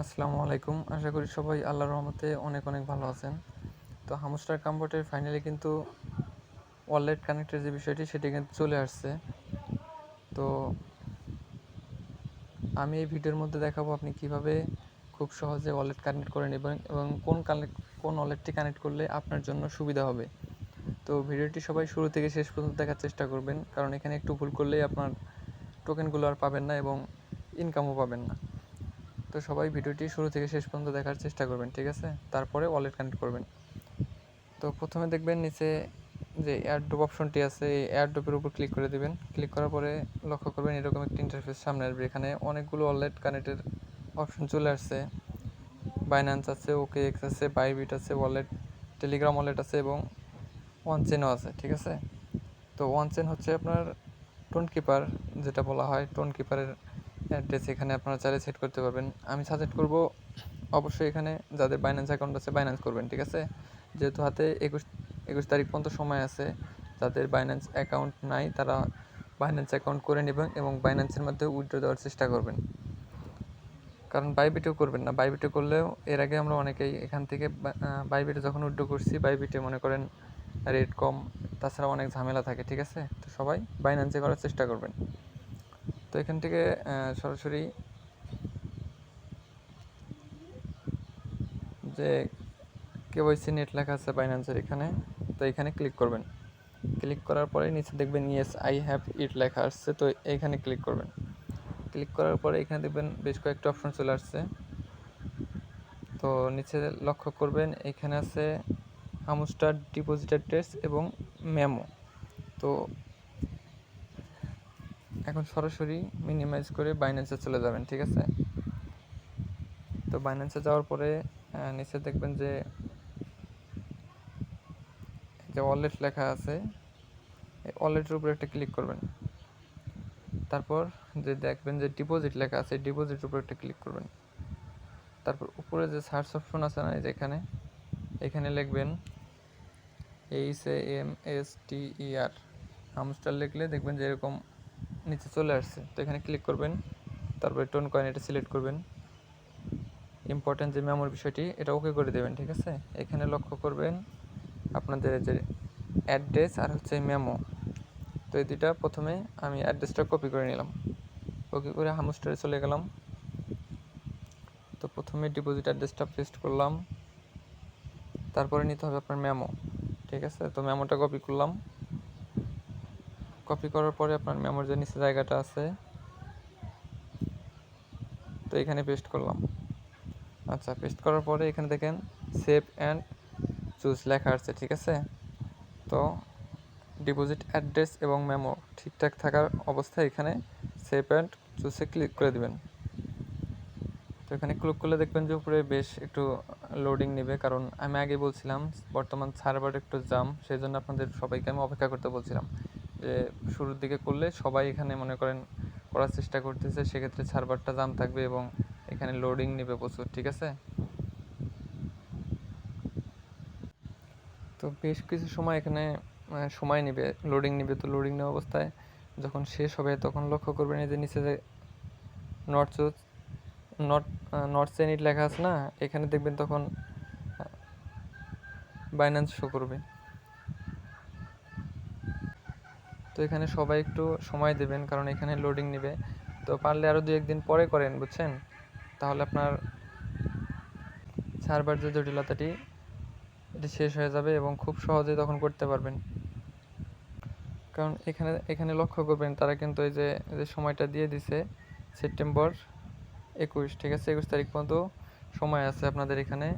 আসসালামু আলাইকুম। আশা করি সবাই আল্লাহর রহমতে অনেক অনেক ভালো আছেন। তো হামস্টার কাম্বোর্টের ফাইনালি কিন্তু ওয়ালেট কানেক্টের যে বিষয়টি, সেটি কিন্তু চলে আসছে। তো আমি এই ভিডিওর মধ্যে দেখাবো আপনি কীভাবে খুব সহজে ওয়ালেট কানেক্ট করে নেবেন এবং কোন কানেক্ট কোন ওয়ালেটটি কানেক্ট করলে আপনার জন্য সুবিধা হবে। তো ভিডিওটি সবাই শুরু থেকে শেষ পর্যন্ত দেখার চেষ্টা করবেন, কারণ এখানে একটু ভুল করলেই আপনার টোকেনগুলো আর পাবেন না এবং ইনকামও পাবেন না। তো সবাই ভিডিওটি শুরু থেকে শেষ পর্যন্ত দেখার চেষ্টা করবেন, ঠিক আছে? তারপরে ওয়ালেট কানেক্ট করবেন। তো প্রথমে দেখবেন নিচে যে এয়ারড্রপ অপশনটি আছে, এই এয়ারড্রপের উপর ক্লিক করে দেবেন। ক্লিক করার পরে লক্ষ্য করবেন এরকম একটি ইন্টারফেস সামনে আসবে। এখানে অনেকগুলো ওয়ালেট কানেক্টের অপশন চলে আসছে। বাইন্যান্স আছে ওকে এক্স আছে বাইবিট আছে ওয়ালেট টেলিগ্রাম ওয়ালেট আছে এবং ওয়ান চেনও আছে, ঠিক আছে? তো ওয়ান চেন হচ্ছে আপনার টোন কিপার যেটা বলা হয় টোন কিপারের অ্যাড্রেস এখানে আপনারা চাইলে সেট করতে পারবেন। আমি সাজেস্ট করব, অবশ্যই এখানে যাদের বাইন্যান্স অ্যাকাউন্ট আছে বাইন্যান্স করবেন, ঠিক আছে? যেহেতু হাতে একুশ একুশ তারিখ পর্যন্ত সময় আছে, যাদের বাইন্যান্স অ্যাকাউন্ট নাই, তারা বাইন্যান্স অ্যাকাউন্ট করে নেবেন এবং বাইন্যান্সের মধ্যে উইথড্র দেওয়ার চেষ্টা করবেন। কারণ বাইবিটেও করবেন না। বাইবিটে করলেও এর আগে আমরা অনেকেই এখান থেকে বাইবিটে যখন উইথড্র করছি বাইবিটে মনে করেন রেট কম, তাছাড়া অনেক ঝামেলা থাকে, ঠিক আছে? তো সবাই বাইন্যান্সে করার চেষ্টা করবেন। তো এখান থেকে সরাসরি যে কেওয়াইসি নেট লেখা আছে বাইন্যান্সের এখানে, তো এখানে ক্লিক করবেন। ক্লিক করার পরে নিচে দেখবেন ইয়েস আই হ্যাভ ইট লেখা আসছে, তো এইখানে ক্লিক করবেন। ক্লিক করার পরে এখানে দেখবেন বেশ কয়েকটা অপশন চলে আসছে। তো নিচে লক্ষ্য করবেন, এখানে আছে হামস্টার ডিপোজিটার টেস্ট এবং মেমো তো এখন সরাসরি মিনিমাইজ করে বাইন্যান্সে চলে যাবেন, ঠিক আছে? তো বাইন্যান্সে যাওয়ার পরে নিচে দেখবেন যে যে ওয়ালেট লেখা আছে, এই ওয়ালেটের উপরে একটা ক্লিক করবেন। তারপর যে দেখবেন যে ডিপোজিট লেখা আছে ডিপোজিটের উপরে একটা ক্লিক করবেন। তারপর উপরে যে সার্চ অপশন আছে না যেখানে এখানে লিখবেন H A M S T E R Hamster লিখলে দেখবেন যে এরকম নিচে চলে আসছে। তো এখানে ক্লিক করবেন, তারপরে টোন কয়েন এটা সিলেক্ট করবেন। ইম্পর্টেন্ট যে মেমোর বিষয়টি, এটা ওকে করে দেবেন, ঠিক আছে? এখানে লক্ষ্য করবেন আপনাদের যে অ্যাড্রেস আর হচ্ছে মেমো তো এই দুটা প্রথমে আমি অ্যাড্রেসটা কপি করে নিলাম। কপি করে হামস্টারে চলে গেলাম। তো প্রথমে ডিপোজিট অ্যাড্রেসটা পেস্ট করলাম। তারপরে নিতে হবে আপনার মেমো ঠিক আছে? তো মেমোটা কপি করলাম। কপি করার পরে আপনার মেমোর যে নিচে জায়গাটা আছে, তো এখানে পেস্ট করলাম। আচ্ছা পেস্ট করার পরে এখানে দেখেন সেভ অ্যান্ড চুজ লেখা আছে, ঠিক আছে? তো ডিপোজিট অ্যাড্রেস এবং মেমো ঠিকঠাক থাকার অবস্থায় এখানে সেভ অ্যান্ড চুজে ক্লিক করে দিবেন। তো এখানে ক্লিক করলে দেখবেন যে উপরে বেশ একটু লোডিং নেবে, কারণ আমি আগে বলছিলাম, বর্তমান সার্ভার একটু জাম সেই জন্য আপনাদের সবাইকে আমি অপেক্ষা করতে বলছিলাম। যে শুরুর দিকে করলে সবাই এখানে মনে করেন করার চেষ্টা করতেছে, সেক্ষেত্রে সার্ভারটা জাম থাকবে এবং এখানে লোডিং নেবে প্রচুর, ঠিক আছে? তো বেশ কিছু সময় এখানে সময় নেবে লোডিং নেবে। তো লোডিং নেওয়া অবস্থায় যখন শেষ হবে তখন লক্ষ্য করবেন এই যে নিচে যে নট চুজ নট নট সেনিট লেখা আছে না, এখানে দেখবেন তখন বাইন্যান্স শো করবে। তো এখানে সবাই একটু সময় দেবেন, কারণ এখানে লোডিং নেবে। তো পারলে আরও দু একদিন পরে করেন, বুঝছেন? তাহলে আপনার সার্ভার যে জটিলতাটি, এটি শেষ হয়ে যাবে এবং খুব সহজে তখন করতে পারবেন। কারণ এখানে এখানে লক্ষ্য করবেন, তারা কিন্তু এই যে যে সময়টা দিয়ে দিছে, সেপ্টেম্বর একুশ, ঠিক আছে? একুশ তারিখ পর্যন্ত সময় আছে আপনাদের এখানে।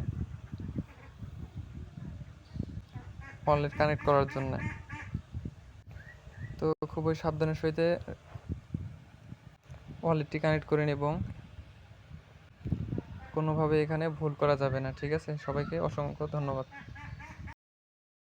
ওয়ালেট কানেক্ট করার জন্য। খুবই সাবধানের সহিতে ওয়ালেটটি কানেক্ট করে এবং কোনোভাবে এখানে ভুল করা যাবে না, ঠিক আছে? সবাইকে অসংখ্য ধন্যবাদ।